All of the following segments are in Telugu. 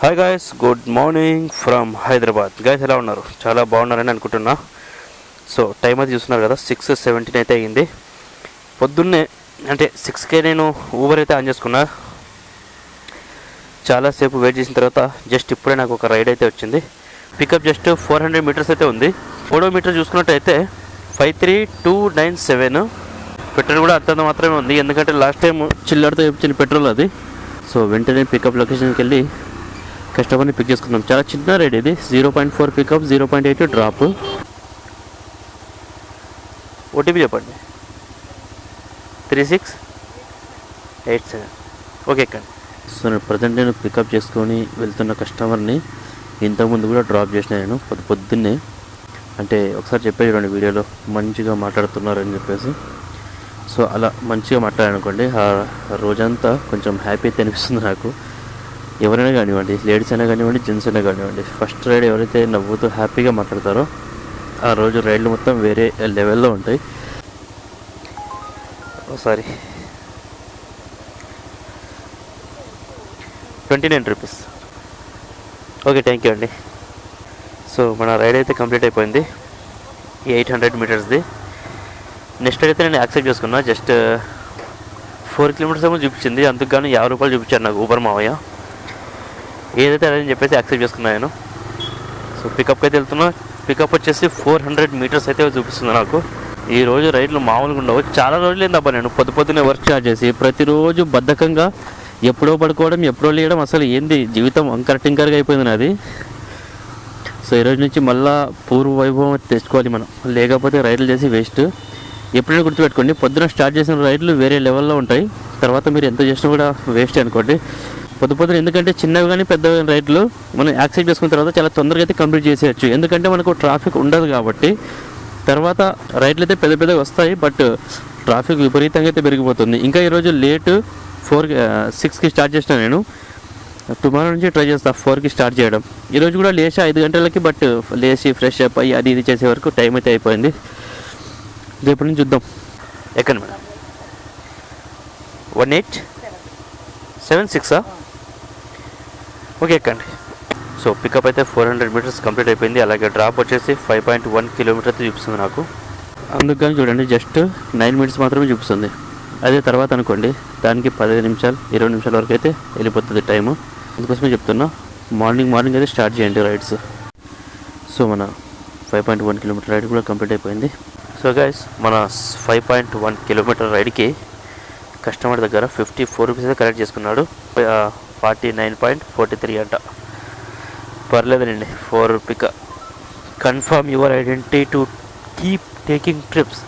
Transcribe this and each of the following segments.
Hi guys good morning from Hyderabad guys ఎలా ఉన్నారు? చాలా బాగున్నారని అనుకుంటున్నా. సో టైం అది చూస్తున్నారు కదా సిక్స్ సెవెంటీన్ అయితే అయ్యింది పొద్దున్నే అంటే సిక్స్కే నేను ఊబర్ అయితే ఆన్ చేసుకున్నా. చాలాసేపు వెయిట్ చేసిన తర్వాత జస్ట్ ఇప్పుడే నాకు ఒక రైడ్ అయితే వచ్చింది. Pickup just four hundred metres అయితే ఉంది. మీటర్ చూసుకున్నట్టయితే five three two nine seven petrol కూడా అంతంత మాత్రమే ఉంది. ఎందుకంటే లాస్ట్ టైం చిల్లరతో ఇచ్చిన పెట్రోల్ అది. సో వెంటనే పికప్ లొకేషన్కి వెళ్ళి కస్టమర్ని పిక్ చేసుకుందాం. చాలా చిన్న రేట్ ఇది. Zero point four pickup zero point eight drop OTP చెప్పండి. Three six eight seven okay ఎక్కండి సో నేను ప్రజెంట్ నేను పికప్ చేసుకొని వెళ్తున్న కస్టమర్ని ఇంతకుముందు కూడా డ్రాప్ చేసిన నేను పొద్దు పొద్దున్నే. అంటే ఒకసారి చెప్పేది చూడండి వీడియోలో మంచిగా మాట్లాడుతున్నారు అని చెప్పేసి. సో అలా మంచిగా మాట్లాడాలనుకోండి ఆ రోజంతా కొంచెం హ్యాపీ అయితే అనిపిస్తుంది నాకు. ఎవరైనా కానివ్వండి లేడీస్ అయినా కానివ్వండి జెంట్స్ అయినా కానివ్వండి ఫస్ట్ రైడ్ ఎవరైతే నవ్వుతూ హ్యాపీగా మాట్లాడతారో ఆ రోజు రైడ్లు మొత్తం వేరే లెవెల్లో ఉంటాయి. Sorry twenty nine rupees okay thank you అండి. సో మన రైడ్ అయితే కంప్లీట్ అయిపోయింది. ఎయిట్ హండ్రెడ్ మీటర్స్ది నెక్స్ట్ అయితే నేను యాక్సెప్ట్ చేసుకున్నా. జస్ట్ ఫోర్ కిలోమీటర్స్ ఏమో చూపించింది. అందుకు గాను యాభై రూపాయలు చూపించారు నాకు ఊబర్ మావయ్య. ఏదైతే అదని చెప్పేసి యాక్సెప్ట్ చేసుకున్నాను నేను. సో పికప్కి అయితే వెళ్తున్నా. పికప్ వచ్చేసి ఫోర్ హండ్రెడ్ మీటర్స్ అయితే చూపిస్తుంది నాకు. ఈ రోజు రైడ్లు మామూలుగా ఉండవు. చాలా రోజులు ఏందబ్బా నేను పొద్దు పొద్దునే వర్క్ స్టార్ట్ చేసి. ప్రతిరోజు బద్ధకంగా ఎప్పుడో పడుకోవడం ఎప్పుడో లేయడం అసలు ఏంది? జీవితం అంకర టింకర్గా అయిపోయింది నాది. సో ఈ రోజు నుంచి మళ్ళా పూర్వ వైభవం తెచ్చుకోవాలి మనం. లేకపోతే రైడ్లు చేసి వేస్ట్. ఎప్పుడైనా గుర్తుపెట్టుకోండి పొద్దున స్టార్ట్ చేసిన రైడ్లు వేరే లెవెల్లో ఉంటాయి. తర్వాత మీరు ఎంత చేసినా కూడా వేస్ట్ అనుకోండి. పొద్దు పొద్దున ఎందుకంటే చిన్నవి కానీ పెద్దవి కానీ రైడ్లు మనం యాక్సెప్ట్ చేసుకున్న తర్వాత చాలా తొందరగా అయితే కంప్లీట్ చేసేయచ్చు. ఎందుకంటే మనకు ట్రాఫిక్ ఉండదు కాబట్టి తర్వాత రైడ్లు అయితే పెద్ద పెద్దగా వస్తాయి బట్ ట్రాఫిక్ విపరీతంగా అయితే పెరిగిపోతుంది. ఇంకా ఈరోజు లేటు ఫోర్ సిక్స్కి స్టార్ట్ చేసిన నేను. టుమారో నుంచి ట్రై చేస్తా ఫోర్కి స్టార్ట్ చేయడం. ఈరోజు కూడా లేచి ఐదు గంటలకి బట్ లేచి ఫ్రెష్ అప్ అయ్యి అది ఇది చేసే వరకు టైం అయితే అయిపోయింది. రేపటి నుంచి చూద్దాం. ఎక్కడ మేడం? One eight? సెవెన్ సిక్సా? ఓకే ఎక్కండి. సో పికప్ అయితే ఫోర్ హండ్రెడ్ మీటర్స్ కంప్లీట్ అయిపోయింది. అలాగే డ్రాప్ వచ్చేసి ఫైవ్ పాయింట్ వన్ కిలోమీటర్ అయితే చూపిస్తుంది నాకు. అందుకని చూడండి జస్ట్ నైన్ మినిట్స్ మాత్రమే చూపిస్తుంది. అదే తర్వాత అనుకోండి దానికి పదిహేను నిమిషాలు ఇరవై నిమిషాల వరకు అయితే వెళ్ళిపోతుంది టైము అందుకోసమే చెప్తున్నా మార్నింగ్ మార్నింగ్ అయితే స్టార్ట్ చేయండి రైడ్స్ సో మన five point one kilometre ride కూడా కంప్లీట్ అయిపోయింది. సో గైస్ మన ఫైవ్ పాయింట్ వన్ కిలోమీటర్ రైడ్కి కస్టమర్ దగ్గర ఫిఫ్టీ ఫోర్ రూపీస్ అయితే కలెక్ట్ చేసుకున్నాడు. Forty nine point forty three అంట. పర్లేదండి for pick. Confirm your identity to keep taking trips.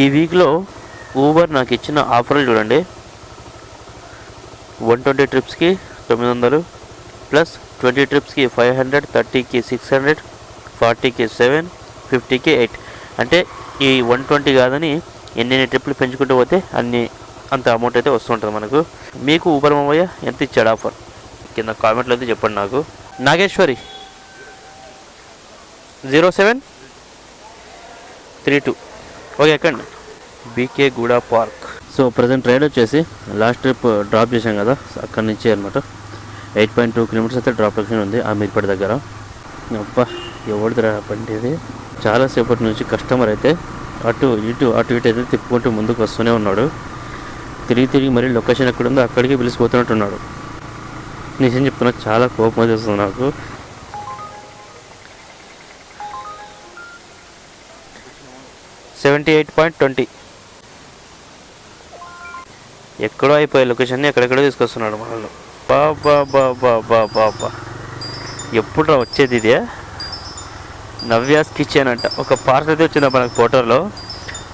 ఈ వీక్లో ఊబర్ నాకు ఇచ్చిన ఆఫర్లు చూడండి. వన్ ట్వంటీ ట్రిప్స్కి తొమ్మిది వందలు ప్లస్ ట్వంటీ ట్రిప్స్కి ఫైవ్ హండ్రెడ్ థర్టీకి సిక్స్ హండ్రెడ్ ఫార్టీకి సెవెన్ ఫిఫ్టీకి ఎయిట్. అంటే ఈ వన్ ట్వంటీ కాదని ఎన్ని ట్రిప్లు పెంచుకుంటూ పోతే అన్ని అంత అమౌంట్ అయితే వస్తుంటుంది మనకు. మీకు ఊబర్ మామయ్య ఎంత ఇచ్చాడు ఆఫర్ కింద కామెంట్లో అయితే చెప్పండి నాకు. Nageshwari. Zero seven three two okay ఎక్కండి. BK Guda park so present ride వచ్చేసి లాస్ట్ ట్రిప్ డ్రాప్ చేశాం కదా. అక్కడి నుంచి అనమాట ఎయిట్ పాయింట్ టూ కిలోమీటర్స్ అయితే డ్రాప్ లొకేషన్ ఉంది. ఆ మీర్పేట దగ్గర. అబ్బా ఎవరిది బండి ఇది? చాలాసేపటి నుంచి కస్టమర్ అయితే అటు ఇటు అటు ఇటు అయితే తిప్పుకుంటూ ముందుకు వస్తూనే ఉన్నాడు. తిరిగి తిరిగి మరీ లొకేషన్ ఎక్కడుందో అక్కడికి పిలిచిపోతున్నట్టున్నాడు. నిజం చెప్తున్నా చాలా కోపం వచ్చేస్తుంది నాకు. Seventy eight point twenty. ఎక్కడో అయిపోయే లొకేషన్ని ఎక్కడెక్కడో తీసుకొస్తున్నాడు మనల్ని. బాబా బాబా బాబా బా ఎప్పుడు వచ్చేది ఇదే? నవ్యాస్ కిచెన్ అంట. ఒక పార్సల్ అయితే వచ్చింది మనకు ఫోటోలో.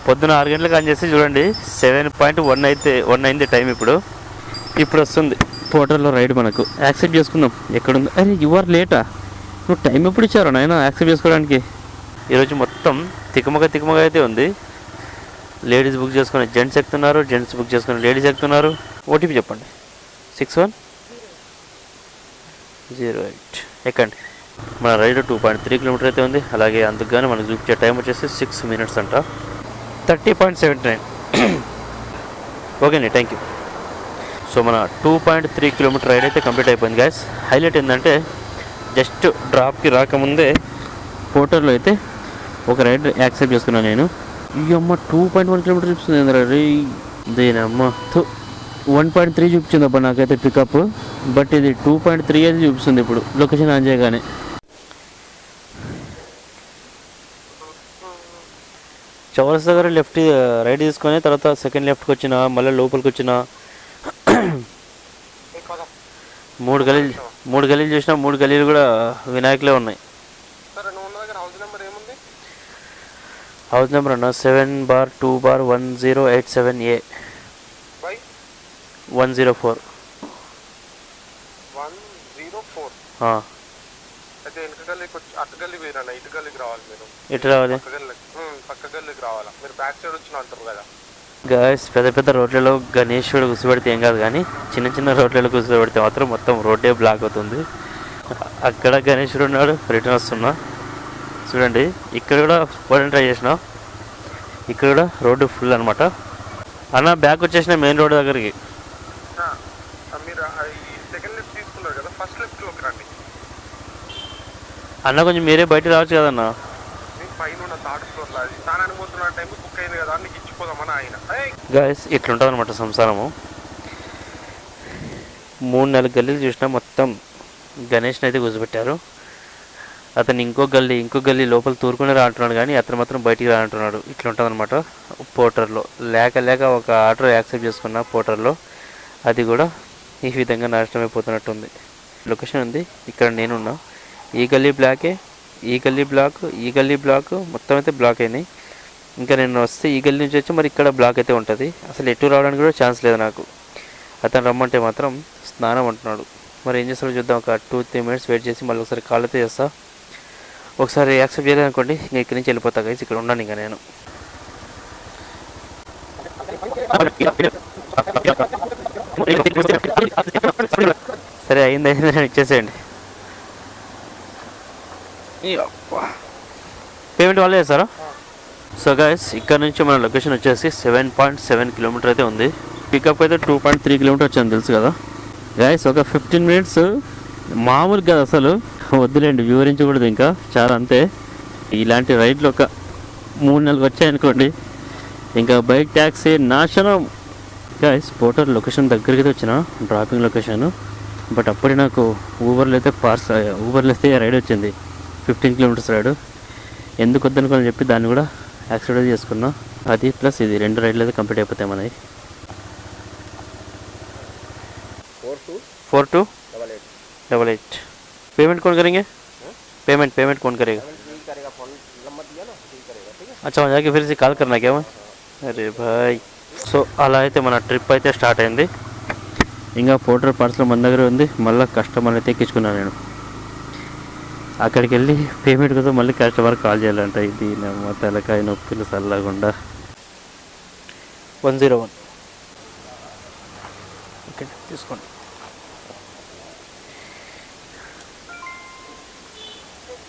పొద్దున ఆరు గంటలకు ఆన్ చేసి చూడండి సెవెన్ పాయింట్ వన్ అయితే వన్ అయింది టైం ఇప్పుడు. ఇప్పుడు వస్తుంది. పోర్టల్లో రైడ్ మనకు. యాక్సెప్ట్ చేసుకుందాం. ఎక్కడుందో? అరే యు ఆర్ లేటా? నువ్వు టైం ఎప్పుడు ఇచ్చారు నాయన యాక్సెప్ట్ చేసుకోవడానికి? ఈరోజు మొత్తం తికమక తికమక అయితే ఉంది. లేడీస్ బుక్ చేసుకుని జెంట్స్ ఎక్కుతున్నారు జెంట్స్ బుక్ చేసుకుని లేడీస్ ఎక్కుతున్నారు. ఓటీపీ చెప్పండి. Six one? Zero eight. ఎక్కండి. మన ride two point three kilometer అయితే ఉంది. అలాగే అందుకు కానీ మనకు చూపించే టైం వచ్చేసి సిక్స్ మినిట్స్ అంట. Thirty point seventy nine. Okay అండి థ్యాంక్ యూ సో మన two point three kilometer ride అయితే కంప్లీట్ అయిపోయింది గ్యాస్ హైలైట్ ఏంటంటే జస్ట్ డ్రాప్కి రాకముందే పోర్టర్లో అయితే ఒక రైడ్ యాక్సెప్ట్ చేసుకున్నాను నేను. ఈ అమ్మ టూ పాయింట్ వన్ కిలోమీటర్ చూపిస్తుంది రే? దేని అమ్మ వన్ పాయింట్ త్రీ చూపించింది అప్పుడు నాకైతే పికప్ బట్ ఇది టూ పాయింట్ త్రీ అయితే చూపిస్తుంది ఇప్పుడు. లొకేషన్ ఆన్ చేయగానే. చౌరస్ దగ్గర లెఫ్ట్ రైట్ తీసుకొని తర్వాత సెకండ్ లెఫ్ట్కి వచ్చిన మళ్ళీ లోపలికి వచ్చిన మూడు గలీలు మూడు గలీలు చూసినా మూడు గలీలు కూడా వినాయకులే ఉన్నాయి. హౌస్ నెంబర్ అన్న seven bar two bar one zero eight seven A. One zero four. అయితే వెనక గల్లీకి వచ్చి అటు గల్లీ పోయినా ఇటు గల్లీకి రావాలి మీరు. ఎటు రావాలి? పక్క గల్లీ ఉమ్, పక్క గల్లీకి రావాలా? మీరు బ్యాక్ సైడ్ వచ్చిన అంటారు కదా. గాయస్ పెద్ద పెద్ద రోడ్లలో గణేశుడు కూర్చోబెడితే ఏం కాదు కానీ చిన్న చిన్న రోడ్లలో కూర్చోబెడితే మాత్రం మొత్తం రోడ్డే బ్లాక్ అవుతుంది. అక్కడ గణేశుడు ఉన్నాడు రిటర్న్ వస్తున్నా. చూడండి ఇక్కడ కూడా పోవడం ట్రై చేసిన. ఇక్కడ కూడా రోడ్డు ఫుల్ అనమాట అన్న బ్యాక్ వచ్చేసిన మెయిన్ రోడ్ దగ్గరికి. ఆ, ఆ, మీరు ఆ ఈ సెకండ్ లెఫ్ట్ తీసుకున్నారు కదా ఫస్ట్ లెఫ్ట్లోకి రండి అన్న కొంచెం మీరే బయట రావచ్చు కదన్నా. గాయస్ ఇట్లుంటుంది అనమాట సంసారము. మూడు నాలుగు గల్లీలు చూసినా మొత్తం గణేష్ని అయితే కూర్చోబెట్టారు అతను ఇంకో గల్లీ ఇంకో గల్లీ లోపల తూరుకునే రా అంటున్నాడు కానీ అతను మాత్రం బయటికి రా అంటున్నాడు. ఇట్లుంటుంది అనమాట పోర్టర్లో. లేక లేక ఒక ఆర్డర్ యాక్సెప్ట్ చేసుకున్న పోర్టర్లో. అది కూడా ఈ విధంగా నాశనం అయిపోతున్నట్టుంది లొకేషన్ ఉంది. ఇక్కడ నేనున్నా. ఈ గల్లీ బ్లాకే ఈ గల్లీ బ్లాక్ ఈ గల్లీ బ్లాక్ మొత్తం అయితే బ్లాక్ అయినాయి. ఇంకా నేను వస్తే ఈ గల్లీ నుంచి వచ్చి మరి ఇక్కడ బ్లాక్ అయితే ఉంటుంది. అసలు ఎటు రావడానికి కూడా ఛాన్స్ లేదు నాకు. అతను రమ్మంటే మాత్రం స్నానం అంటున్నాడు. మరి ఏం చేస్తాడో చూద్దాం. ఒక టూ త్రీ మినిట్స్ వెయిట్ చేసి మళ్ళీ ఒకసారి కాల్ అయితే చేస్తా. ఒకసారి యాక్సెప్ట్ చేయలేదనుకోండి నేను ఇక్కడి నుంచి వెళ్ళిపోతా గైస్ ఇక్కడ ఉన్నాను ఇంకా నేను. సరే అయింది అయింది. నేను ఇచ్చేసేయండి. పేమెంట్ వాళ్ళే చేస్తారా? సో గైస్ ఇక్కడ నుంచి మన లొకేషన్ వచ్చేసి సెవెన్ పాయింట్ సెవెన్ కిలోమీటర్ అయితే ఉంది. పికప్ అయితే టూ పాయింట్ త్రీ కిలోమీటర్ వచ్చాను తెలుసు కదా. గైస్ ఒక ఫిఫ్టీన్ మినిట్స్ మామూలు కదా అసలు. వద్దులేండి వివరించకూడదు ఇంకా. చాలా అంతే. ఇలాంటి రైడ్లు ఒక మూడు నెలలకు వచ్చాయనుకోండి. ఇంకా బైక్ ట్యాక్సీ నాశనం. గైస్ పోటర్ లొకేషన్ దగ్గరికి అయితే వచ్చిన డ్రాపింగ్ లొకేషన్ బట్ అప్పుడే నాకు ఊబర్లో అయితే పార్స్ ఊబర్లో అయితే రైడ్ వచ్చింది. ఫిఫ్టీన్ కిలోమీటర్స్ రైడ్ ఎందుకు వద్దనుకోని చెప్పి దాన్ని కూడా యాక్సిడెంట్ చేసుకున్నా అది ప్లస్ ఇది రెండు రైడ్లు అయితే కంప్లీట్ అయిపోతాయి మనవి four two four two double eight double eight payment कौन करेंगे पेमेंट पेमेंट कौन करेगा ठीक करेगा फोन नंबर दिया ना ठीक करेगा ठीक है अच्छा वहाँ जाके फिर से కాల్ करना क्या मैं అరే భాయ్ సో అలా అయితే మన ట్రిప్ అయితే స్టార్ట్ అయింది ఇంకా పోర్టర్ పార్సల్ మన దగ్గర ఉంది మళ్ళీ కస్టమర్ అయితే ఎక్కించుకున్నాను నేను అక్కడికి వెళ్ళి పేమెంట్ కోసం మళ్ళీ కస్టమర్ కాల్ చేయాలంట. ఇది నమ్మ తలకాయ నొప్పులు చల్లకుండా వన్ జీరో వన్. ఓకే తీసుకోండి.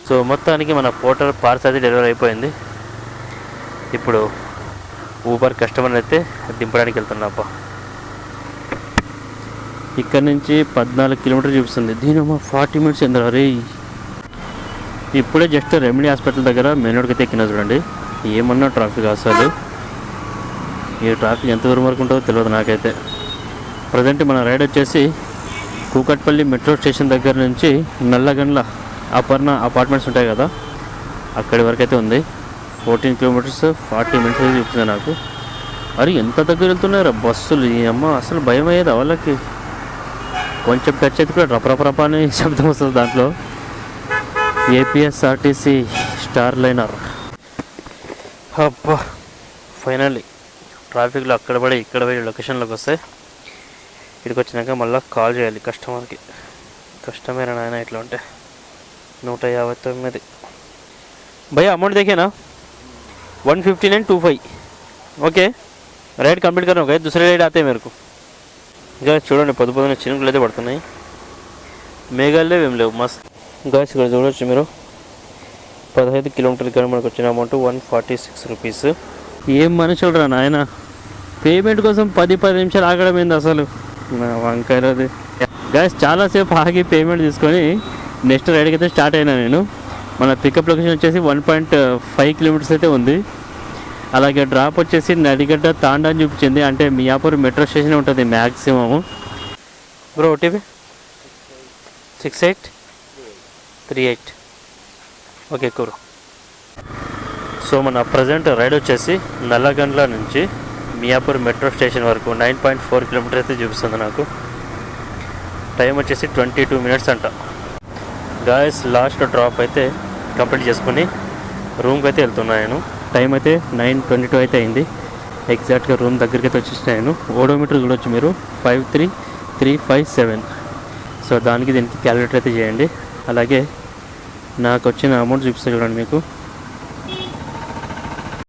సో మొత్తానికి మన పోర్టర్ పార్సల్ అయితే డెలివరీ అయిపోయింది. ఇప్పుడు ఊబర్ కస్టమర్ అయితే దింపడానికి వెళ్తున్నా అబ్బా. ఇక్కడ నుంచి పద్నాలుగు కిలోమీటర్ చూపిస్తుంది. దీని ఫార్టీ మినిట్స్ ఎందుకు రే ఇప్పుడే జస్ట్ రెమెడీ హాస్పిటల్ దగ్గర మెయిన్ రోడ్కి అయితే ఎక్కినా చూడండి. ఏమన్నా ట్రాఫిక్ అసలు ఈ ట్రాఫిక్ ఎంత దూరం వరకు ఉంటుందో తెలియదు నాకైతే. ప్రజెంట్ మన రైడ్ వచ్చేసి కూకట్పల్లి మెట్రో స్టేషన్ దగ్గర నుంచి నల్లగండ్ల అపర్ణ అపార్ట్మెంట్స్ ఉంటాయి కదా అక్కడి వరకు అయితే ఉంది. ఫోర్టీన్ కిలోమీటర్స్ ఫార్టీ మినిట్స్ అయితే చూపుతుంది నాకు. అరే ఎంత దగ్గర వెళ్తున్నారా బస్సులు? ఈ అమ్మ అసలు భయం అయ్యేది వాళ్ళకి. కొంచెం టచ్ అయితే కూడా రపరపరప అని శబ్దం వస్తుంది దాంట్లో. ఏపీఎస్ఆర్టీసీ స్టార్ లైనర్ అబ్బా ఫైనల్లీ ట్రాఫిక్లో అక్కడ పడి ఇక్కడ పోయి లొకేషన్లోకి వస్తే ఇక్కడికి వచ్చినాక మళ్ళీ కాల్ చేయాలి కస్టమర్కి కస్టమర్ నాయన ఇట్లా ఉంటే నూట యాభై తొమ్మిది భయ్యా అమౌంట్ देखे one fifty nine two five okay ride complete కన్నా ఓకే దూసరే రైడ్ ఆతే మేరకు ఇంకా చూడండి పొద్దు పొద్దున చినుకులు అయితే పడుతున్నాయి మేఘాలు లేవు ఏం లేవు మస్త్ గాయస్ ఇక్కడ చూడవచ్చు మీరు. పదహైదు కిలోమీటర్ల కానీ మనకు వచ్చిన amount one forty six rupees ఏం మనుషులు రా నాయన? పేమెంట్ కోసం పది పది నిమిషాలు ఆగడం ఏంది అసలు? నా వంకాయలు అది. గాయస్ చాలాసేపు ఆగి పేమెంట్ తీసుకొని నెక్స్ట్ రైడ్కి అయితే స్టార్ట్ అయినా నేను. మన పికప్ లొకేషన్ వచ్చేసి వన్ పాయింట్ ఫైవ్ కిలోమీటర్స్ అయితే ఉంది. అలాగే డ్రాప్ వచ్చేసి నడిగడ్డ తాండా అని చూపించింది. అంటే మియాపూర్ మెట్రో స్టేషన్ ఉంటుంది maximum bro OTP six eight three eight. Okay కూరు. So మన ప్రజెంట్ రైడ్ వచ్చేసి నల్లగండ్ల నుంచి మియాపూర్ మెట్రో స్టేషన్ వరకు నైన్ పాయింట్ ఫోర్ కిలోమీటర్ అయితే చూపిస్తుంది నాకు. టైం వచ్చేసి ట్వంటీ టూ మినిట్స్ అంట. గాయస్ లాస్ట్ డ్రాప్ అయితే కంప్లీట్ చేసుకుని రూమ్కి అయితే వెళ్తున్నా నేను. టైం అయితే నైన్ ట్వంటీ టూ అయితే అయింది. ఎగ్జాక్ట్గా రూమ్ దగ్గరికి అయితే వచ్చేసిన నేను. ఓడోమీటర్ చూడొచ్చు మీరు. Five three three five seven. So దానికి దీనికి క్యాలిక్యులేటర్ అయితే చేయండి. అలాగే నాకు వచ్చిన అమౌంట్ చూపిస్తా చూడండి మీకు.